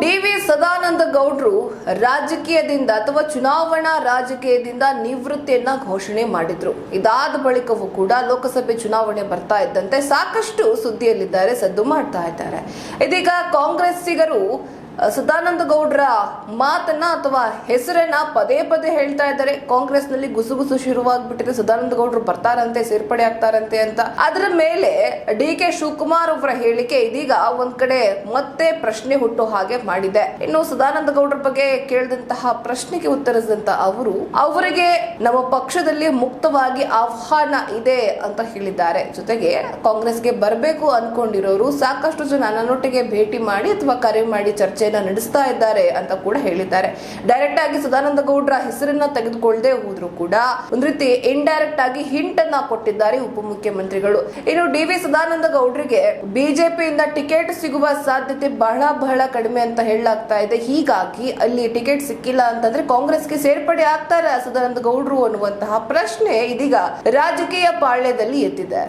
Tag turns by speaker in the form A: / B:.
A: D V Sadananda ಗೌಡ್ರು ರಾಜಕೀಯದಿಂದ ಅಥವಾ ಚುನಾವಣಾ ರಾಜಕೀಯದಿಂದ ನಿವೃತ್ತಿಯನ್ನ ಘೋಷಣೆ ಮಾಡಿದ್ರು. ಇದಾದ ಬಳಿಕವೂ ಕೂಡ ಲೋಕಸಭೆ ಚುನಾವಣೆ ಬರ್ತಾ ಇದ್ದಂತೆ ಸಾಕಷ್ಟು ಸುದ್ದಿಯಲ್ಲಿದ್ದಾರೆ, ಸದ್ದು ಮಾಡ್ತಾ ಇದ್ದಾರೆ. ಇದೀಗ ಕಾಂಗ್ರೆಸ್ಸಿಗರು ಸದಾನಂದ ಗೌಡ್ರ ಮಾತನ್ನ ಅಥವಾ ಹೆಸರನ್ನ ಪದೇ ಪದೇ ಹೇಳ್ತಾ ಇದ್ದಾರೆ. ಕಾಂಗ್ರೆಸ್ನಲ್ಲಿ ಗುಸುಗುಸು ಶುರುವಾಗ್ಬಿಟ್ಟಿದೆ. ಸದಾನಂದ ಗೌಡ್ರು ಬರ್ತಾರಂತೆ, ಸೇರ್ಪಡೆ ಆಗ್ತಾರಂತೆ ಅಂತ. ಅದರ ಮೇಲೆ ಡಿ ಕೆ ಶಿವಕುಮಾರ್ ಅವರ ಹೇಳಿಕೆ ಇದೀಗ ಒಂದ್ ಕಡೆ ಮತ್ತೆ ಪ್ರಶ್ನೆ ಹುಟ್ಟೋ ಹಾಗೆ ಮಾಡಿದೆ. ಇನ್ನು ಸದಾನಂದ ಗೌಡ್ರ ಬಗ್ಗೆ ಕೇಳಿದಂತಹ ಪ್ರಶ್ನೆಗೆ ಉತ್ತರಿಸಿದಂತ ಅವರು, ಅವರಿಗೆ ನಮ್ಮ ಪಕ್ಷದಲ್ಲಿ ಮುಕ್ತವಾಗಿ ಆಹ್ವಾನ ಇದೆ ಅಂತ ಹೇಳಿದ್ದಾರೆ. ಜೊತೆಗೆ ಕಾಂಗ್ರೆಸ್ಗೆ ಬರಬೇಕು ಅನ್ಕೊಂಡಿರೋರು ಸಾಕಷ್ಟು ಜನ ನನ್ನೊಟ್ಟಿಗೆ ಭೇಟಿ ಮಾಡಿ ಅಥವಾ ಕರೆ ಮಾಡಿ ಚರ್ಚೆಯನ್ನ ನಡೆಸ್ತಾ ಇದ್ದಾರೆ ಅಂತ ಕೂಡ ಹೇಳಿದ್ದಾರೆ. ಡೈರೆಕ್ಟ್ ಆಗಿ ಸದಾನಂದ ಗೌಡ್ರ ಹೆಸರನ್ನ ತೆಗೆದುಕೊಳ್ಳದೆ ಹೋದ್ರು ಕೂಡ ಒಂದ್ ರೀತಿ ಇಂಡೈರೆಕ್ಟ್ ಆಗಿ ಹಿಂಟ್ ಅನ್ನ ಕೊಟ್ಟಿದ್ದಾರೆ ಉಪಮುಖ್ಯಮಂತ್ರಿಗಳು ಇನ್ನು ಡಿ ವಿ ಸದಾನಂದ ಗೌಡ್ರಿಗೆ ಬಿಜೆಪಿಯಿಂದ ಟಿಕೆಟ್ ಸಿಗುವ ಸಾಧ್ಯತೆ ಬಹಳ ಬಹಳ ಕಡಿಮೆ ಅಂತ ಹೇಳಲಾಗ್ತಾ ಇದೆ. ಹೀಗಾಗಿ ಅಲ್ಲಿ ಟಿಕೆಟ್ ಸಿಕ್ಕಿಲ್ಲ ಅಂತಂದ್ರೆ ಕಾಂಗ್ರೆಸ್ಗೆ ಸೇರ್ಪಡೆ ಆಗ್ತಾರೆ ಸದಾನಂದ ಗೌಡ್ರು ಅನ್ನುವಂತಹ ಪ್ರಶ್ನೆ ಇದೀಗ ರಾಜಕೀಯ ಪಾಳ್ಯದಲ್ಲಿ ಎದ್ದಿದೆ.